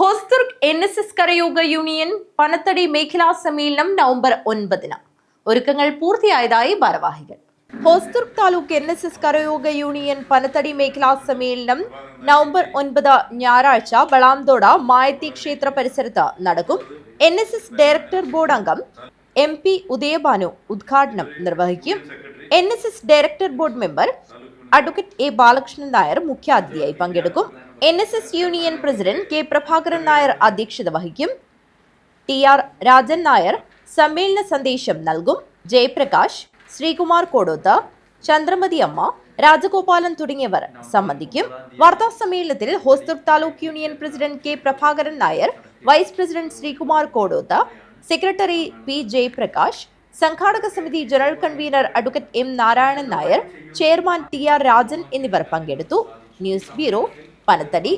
Hosdurg N S S കരയോഗ union Panathady മേഖലാ സമ്മേളനം നവംബർ ഒൻപതിന്. ഒരുക്കങ്ങൾ പൂർത്തിയായതായി ഭാരവാഹികൾ. Hosdurg taluk N S S കരയോഗ union Panathady മേഖലാ സമ്മേളനം നവംബർ ഒൻപത് ഞായറാഴ്ച ബളാംതോട മായത്തി ക്ഷേത്ര പരിസരത്ത് നടക്കും. N S S director board അംഗം എം പി ഉദയഭാനു ഉദ്ഘാടനം നിർവഹിക്കും. N S S director board member advocate A Balakrishnan Nair മുഖ്യാതിഥിയായി പങ്കെടുക്കും. N S S union president K Prabhakaran Nair അധ്യക്ഷത വഹിക്കും. ടി ആർ രാജൻ നായർ സമ്മേളന സന്ദേശം നൽകും. ജയപ്രകാശ് ശ്രീകുമാർ കോടോത്ത് ചന്ദ്രമതി അമ്മ രാജഗോപാലൻ തുടങ്ങിയവർ സംബന്ധിക്കും. വാർത്താ സമ്മേളനത്തിൽ Hosdurg taluk union president K. Prabhakaran Nair vice president Sreekumar Kodoth secretary P. Jayaprakash സംഘാടക സമിതി general convener advocate M. Narayanan Nair chairman T. R. Rajan എന്നിവർ പങ്കെടുത്തു. News bureau Panathady